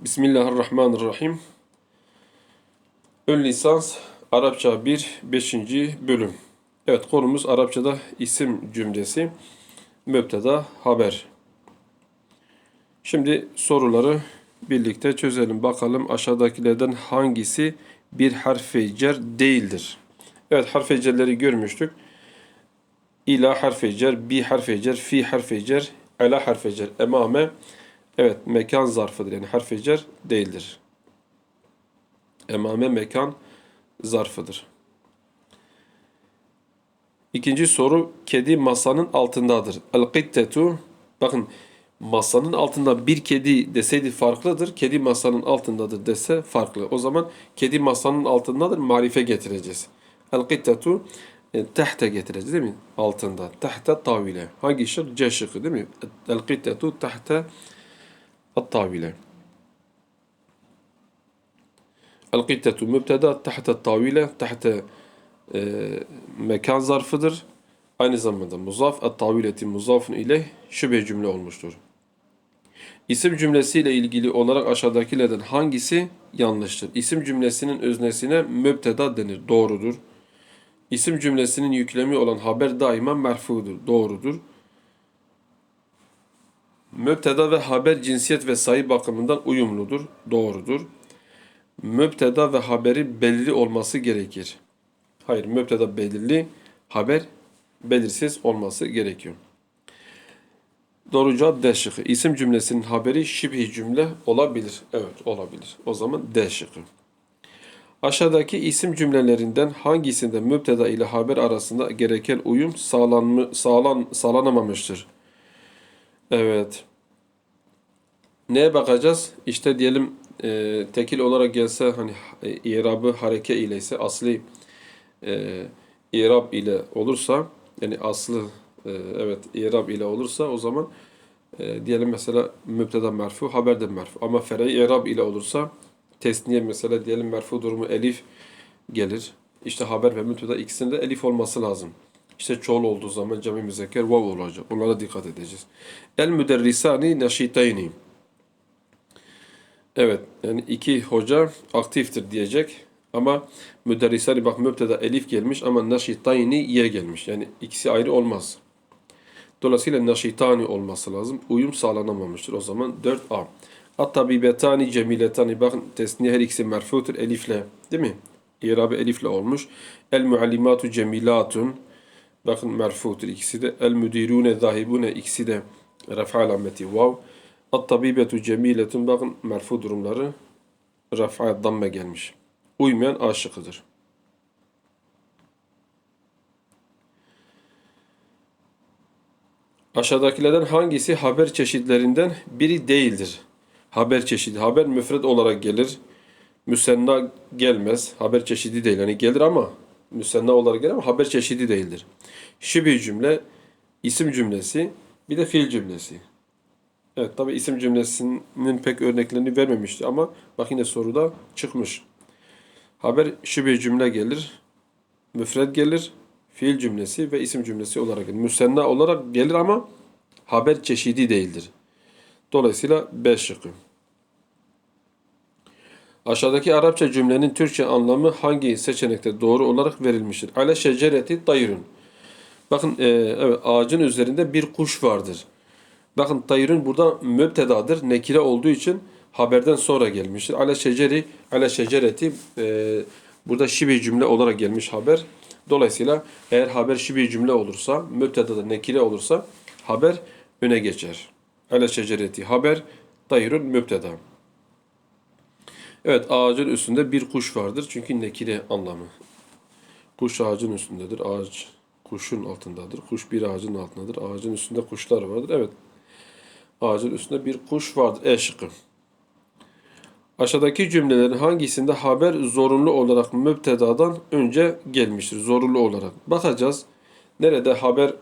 Bismillahirrahmanirrahim. Ön lisans Arapça 1 5. bölüm. Evet konumuz Arapçada isim cümlesi. Mübteda haber. Şimdi soruları birlikte çözelim. Bakalım aşağıdakilerden hangisi bir harf cer değildir? Evet harf cerleri görmüştük. İla harf cer, bi harf cer, fi harf cer, ala harf cer, emame Evet, mekan zarfıdır. Yani harf cer değildir. Emame mekan zarfıdır. İkinci soru, kedi masanın altındadır. El-qittetu, bakın masanın altında bir kedi deseydi farklıdır. Kedi masanın altındadır dese farklı. O zaman kedi masanın altındadır, marife getireceğiz. El-qittetu, e, tahte getireceğiz değil mi? Altında. Tahte tavile. Hangi şık? C şıkkı değil mi? El-qittetu tahte الطاولة القطة mübteda تحت الطاولة تحت e, mekan zarfıdır. Aynı zamanda muzaf et-tavileti muzafun ile şübe cümle olmuştur. İsim cümlesiyle ilgili olarak aşağıdakilerden hangisi yanlıştır? İsim cümlesinin öznesine mübteda denir. Doğrudur. İsim cümlesinin yüklemi olan haber daima merfudur. Doğrudur. Mübteda ve haber cinsiyet ve sayı bakımından uyumludur, doğrudur. Mübteda ve haberi belirli olması gerekir. Hayır, mübteda belirli, haber belirsiz olması gerekiyor. Doğru cevap D şıkkı. İsim cümlesinin haberi şibhi cümle olabilir. Evet, olabilir. O zaman D şıkkı. Aşağıdaki isim cümlelerinden hangisinde mübteda ile haber arasında gereken uyum sağlanma, sağlan, sağlanamamıştır? Evet. Neye bakacağız? İşte diyelim e, tekil olarak gelse hani e, irabı hareke ile ise asli e, irab ile olursa yani aslı e, evet irab ile olursa o zaman e, diyelim mesela mübteda merfu haber de merfu ama fer'i irab ile olursa tesniye mesela diyelim merfu durumu elif gelir. İşte haber ve mübteda ikisinde elif olması lazım. İşte çoğul olduğu zaman cami müzekker vav olacak. Onlara dikkat edeceğiz. El müderrisani neşiteyni. Evet yani iki hoca aktiftir diyecek. Ama müderrisani bak mübteda elif gelmiş ama neşiteyni ye gelmiş. Yani ikisi ayrı olmaz. Dolayısıyla neşitani olması lazım. Uyum sağlanamamıştır. O zaman 4a. At-tabibetani cemiletani. Bakın tesniye her ikisi merfutur elifle. Değil mi? İrabe elifle olmuş. El muallimatu cemilatun. Bakın merfutur ikisi de. El müdirune zahibune ikisi de rafa alameti vav. At tabibetu cemiletun bakın merfu durumları rafa damme gelmiş. Uymayan aşıkıdır. Aşağıdakilerden hangisi haber çeşitlerinden biri değildir? Haber çeşidi. Haber müfred olarak gelir. Müsenna gelmez. Haber çeşidi değil. Yani gelir ama müsenna olarak gelir ama haber çeşidi değildir. Şibih cümle, isim cümlesi, bir de fiil cümlesi. Evet tabi isim cümlesinin pek örneklerini vermemişti ama bak yine soruda çıkmış. Haber şibih cümle gelir, müfred gelir, fiil cümlesi ve isim cümlesi olarak. Müsenna olarak gelir ama haber çeşidi değildir. Dolayısıyla B şıkkı. Aşağıdaki Arapça cümlenin Türkçe anlamı hangi seçenekte doğru olarak verilmiştir? Ale şecereti tayrun. Bakın e, evet ağacın üzerinde bir kuş vardır. Bakın tayrun burada mübtedadır. Nekire olduğu için haberden sonra gelmiştir. Ale şeceri, ale şecereti e, burada şibi cümle olarak gelmiş haber. Dolayısıyla eğer haber şibi cümle olursa, mübtedada nekire olursa haber öne geçer. Ale şecereti haber, tayrun mübteda. Evet ağacın üstünde bir kuş vardır. Çünkü nekire anlamı. Kuş ağacın üstündedir. Ağaç kuşun altındadır. Kuş bir ağacın altındadır. Ağacın üstünde kuşlar vardır. Evet. Ağacın üstünde bir kuş vardır. E şıkkı. Aşağıdaki cümlelerin hangisinde haber zorunlu olarak mübtedadan önce gelmiştir? Zorunlu olarak. Bakacağız. Nerede haber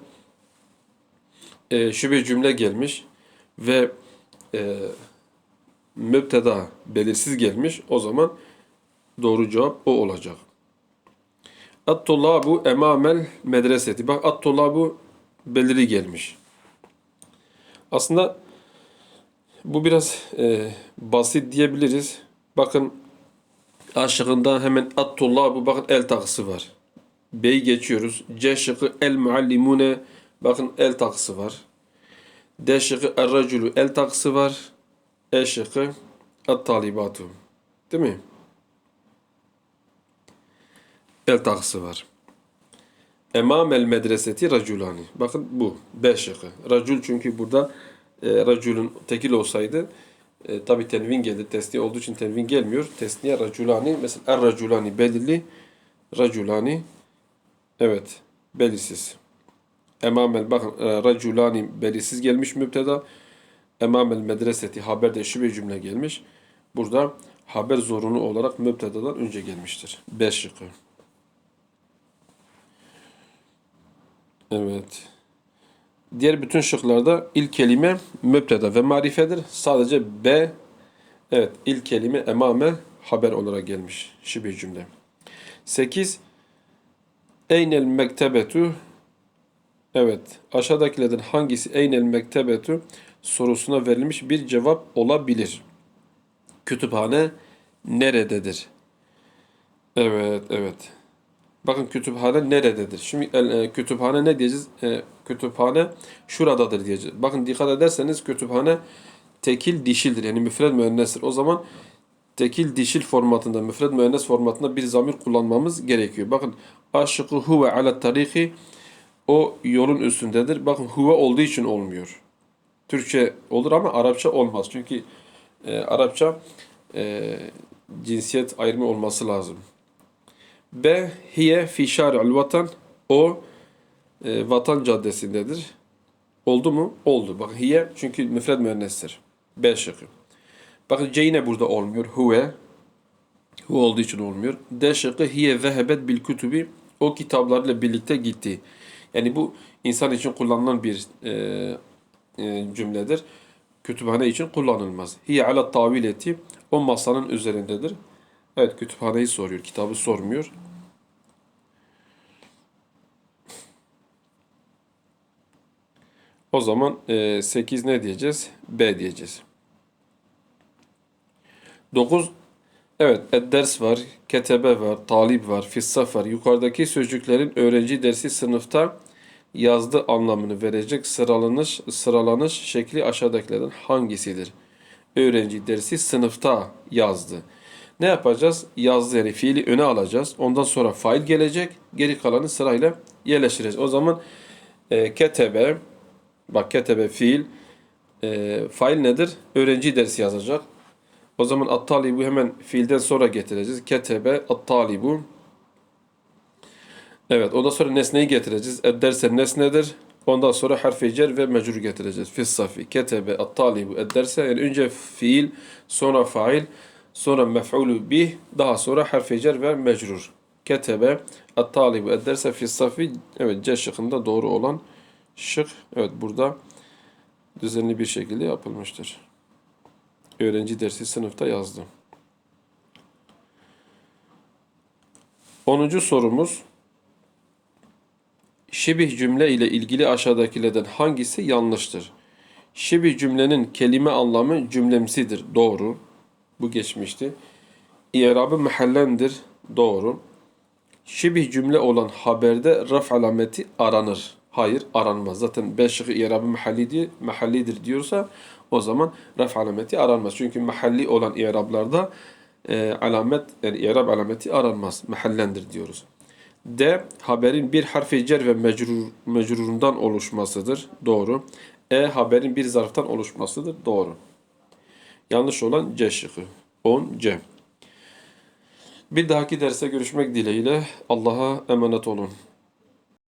e, şüphe cümle gelmiş ve e, mübteda belirsiz gelmiş. O zaman doğru cevap o olacak. At-tullabu emamel medreseti. Bak at-tullabu belirli gelmiş. Aslında Bu biraz e, basit diyebiliriz. Bakın aşığında hemen at-tullah bu bakın el takısı var. B'yi geçiyoruz. C şıkkı el muallimune bakın el takısı var. D şıkkı er el takısı var. E şıkkı at talibatu. Değil mi? El takısı var. Emamel medreseti raculani. Bakın bu. B şıkkı. Racul çünkü burada e, raculun tekil olsaydı e, tabi tenvin geldi. Tesniye olduğu için tenvin gelmiyor. Tesniye raculani. Mesela er raculani belirli. Raculani evet belirsiz. Emamel bakın e, raculani belirsiz gelmiş müpteda. Emamel medreseti haberde şüphe cümle gelmiş. Burada haber zorunlu olarak müptedadan önce gelmiştir. B şıkkı. Evet. Diğer bütün şıklarda ilk kelime müpteda ve marifedir. Sadece B evet ilk kelime emame haber olarak gelmiş şibe cümle. 8. Eynel mektebetu Evet. Aşağıdakilerden hangisi eynel mektebetu sorusuna verilmiş bir cevap olabilir. Kütüphane nerededir? Evet, evet. Bakın kütüphane nerededir? Şimdi e, kütüphane ne diyeceğiz? E, kütüphane şuradadır diyeceğiz. Bakın dikkat ederseniz kütüphane tekil dişildir. Yani müfred müennestir. O zaman tekil dişil formatında, müfred müennes formatında bir zamir kullanmamız gerekiyor. Bakın aşıkı huve ala tariki o yolun üstündedir. Bakın huve olduğu için olmuyor. Türkçe olur ama Arapça olmaz. Çünkü e, Arapça e, cinsiyet ayrımı olması lazım. B. Hiye fi şari'ul vatan. O e, vatan caddesindedir. Oldu mu? Oldu. Bakın hiye çünkü müfred müennestir. B şıkkı. Bakın C yine burada olmuyor. Huve. Hu olduğu için olmuyor. D şıkkı hiye zehebet bil kütübi. O kitaplarla birlikte gitti. Yani bu insan için kullanılan bir e, e, cümledir. Kütüphane için kullanılmaz. Hiye ala tavileti. O masanın üzerindedir. Evet kütüphaneyi soruyor. Kitabı sormuyor. O zaman e, 8 ne diyeceğiz? B diyeceğiz. 9 Evet, ders var, ketebe var, talip var, fissaf var. Yukarıdaki sözcüklerin öğrenci dersi sınıfta yazdı anlamını verecek sıralanış sıralanış şekli aşağıdakilerden hangisidir? Öğrenci dersi sınıfta yazdı. Ne yapacağız? Yazdı yani fiili öne alacağız. Ondan sonra fail gelecek. Geri kalanı sırayla yerleştireceğiz. O zaman e, ketebe bak ketebe fiil e, fail nedir? Öğrenci dersi yazacak. O zaman at-talibu hemen fiilden sonra getireceğiz. Ketebe at-talibu Evet, ondan sonra nesneyi getireceğiz. Ed-derse nesnedir. Ondan sonra harfi cer ve mecrur getireceğiz. Fis-safi, ketebe, at-talibu, ed-derse. Yani önce fiil, sonra fail, sonra mef'ulu bih, daha sonra harfi cer ve mecrur. Ketebe, at-talibu, ed-derse. Evet, C şıkkında doğru olan şık. Evet, burada düzenli bir şekilde yapılmıştır. Öğrenci dersi sınıfta yazdı. 10. sorumuz Şibih cümle ile ilgili aşağıdakilerden hangisi yanlıştır? Şibih cümlenin kelime anlamı cümlemsidir. Doğru. Bu geçmişti. İrabı mahallendir. Doğru. Şibih cümle olan haberde raf alameti aranır. Hayır aranmaz. Zaten beş şıkkı i'rabı mahallidir, mahallidir diyorsa o zaman raf alameti aranmaz. Çünkü mahalli olan i'rablarda e, alamet yani i'rab alameti aranmaz. Mahallendir diyoruz. D. Haberin bir harfi cer ve mecrur, mecrurundan oluşmasıdır. Doğru. E. Haberin bir zarftan oluşmasıdır. Doğru. Yanlış olan C şıkkı. 10 C. Bir dahaki derse görüşmek dileğiyle Allah'a emanet olun.